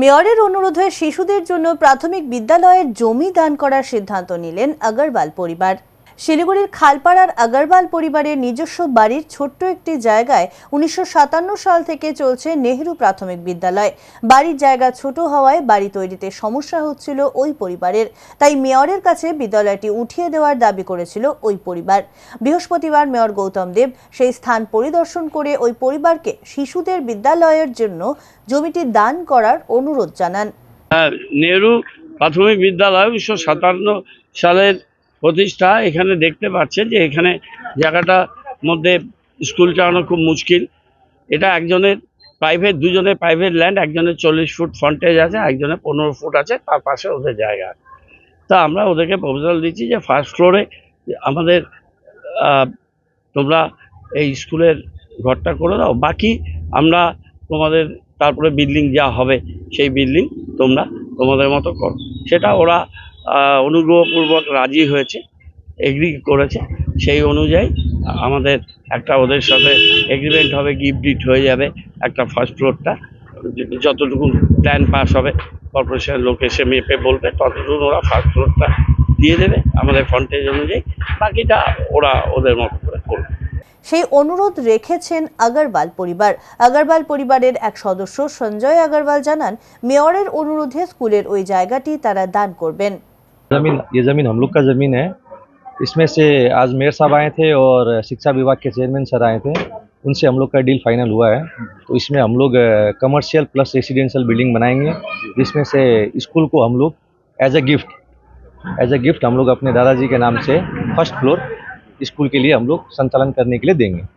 মেয়রের অনুরোধে শিশুদের জন্য প্রাথমিক বিদ্যালয়ের জমি দান করার সিদ্ধান্ত নিলেন আগরওয়াল পরিবার। শিলিগুড়ির খালপাড়ার আগরওয়াল পরিবারের নিজস্ব বাড়ির ছোট্ট একটি জায়গায় উনিশশো সাতান্ন সাল থেকে চলছে নেহেরু প্রাথমিক বিদ্যালয়। বাড়ির জায়গা ছোট হওয়ায় বাড়ি তৈরিতে সমস্যা হচ্ছিল ওই পরিবারের। তাই মেয়রের কাছে বিদ্যালয়টি উঠিয়ে দেওয়ার দাবি করেছিল ওই পরিবার। বৃহস্পতিবার মেয়র গৌতম দেব সেই স্থান পরিদর্শন করে ওই পরিবারকে শিশুদের বিদ্যালয়ের জন্য জমিটি দান করার অনুরোধ জানান। হ্যাঁ নেহরু প্রাথমিক বিদ্যালয় উনিশশো সাতান্ন সালের প্রতিষ্ঠা এখানে দেখতে পাচ্ছেন যে এখানে জায়গাটার মধ্যে স্কুল চালানো খুব মুশকিল। এটা একজনের প্রাইভেট দুজনের প্রাইভেট ল্যান্ড একজনের চল্লিশ ফুট ফ্রন্টেজ আছে একজনের পনেরো ফুট আছে, তার পাশে ওদের জায়গা তা আমরা ওদেরকে প্রপোজাল দিচ্ছি যে ফার্স্ট ফ্লোরে আমাদের তোমরা এই স্কুলের ঘরটা করে দাও। বাকি আমরা তোমাদের তারপরে বিল্ডিং যা হবে, সেই বিল্ডিং তোমরা তোমাদের মতো করো। সেটা ওরা অনুগ্রহপূর্বক রাজি হয়েছে এগ্রি করেছে। সেই অনুযায়ী আমাদের একটা ওদের সাথে এগ্রিমেন্ট হবে গিফট ডিট হয়ে যাবে একটা ফার্স্ট ফ্লোরটা যতটুকু প্ল্যান পাস হবে কর্পোরেশনের লোক এসে মেপে বলবে, ততটুকু ওরা ফার্স্ট ফ্লোরটা দিয়ে দেবে, আমাদের ফ্রন্টেজ অনুযায়ী। বাকিটা ওরা ওদের মতো করে করবে। সেই অনুরোধ রেখেছেন আগরওয়াল পরিবার। আগরওয়াল পরিবারের এক সদস্য সঞ্জয় আগরওয়াল জানান, মেয়রের অনুরোধে স্কুলের ওই জায়গাটি তারা দান করবেন। ज़मीन, ये ज़मीन हम लोग का ज़मीन है। इसमें से आज मेयर साहब आए थे और शिक्षा विभाग के चेयरमैन सर आए थे। उनसे हम लोग का डील फाइनल हुआ है। तो इसमें हम लोग कमर्शियल प्लस रेसिडेंशियल बिल्डिंग बनाएँगे, जिसमें से स्कूल को हम लोग as a gift as a gift हम लोग अपने दादाजी के नाम से फ़र्स्ट फ्लोर स्कूल के लिए हम लोग संचालन करने के लिए देंगे।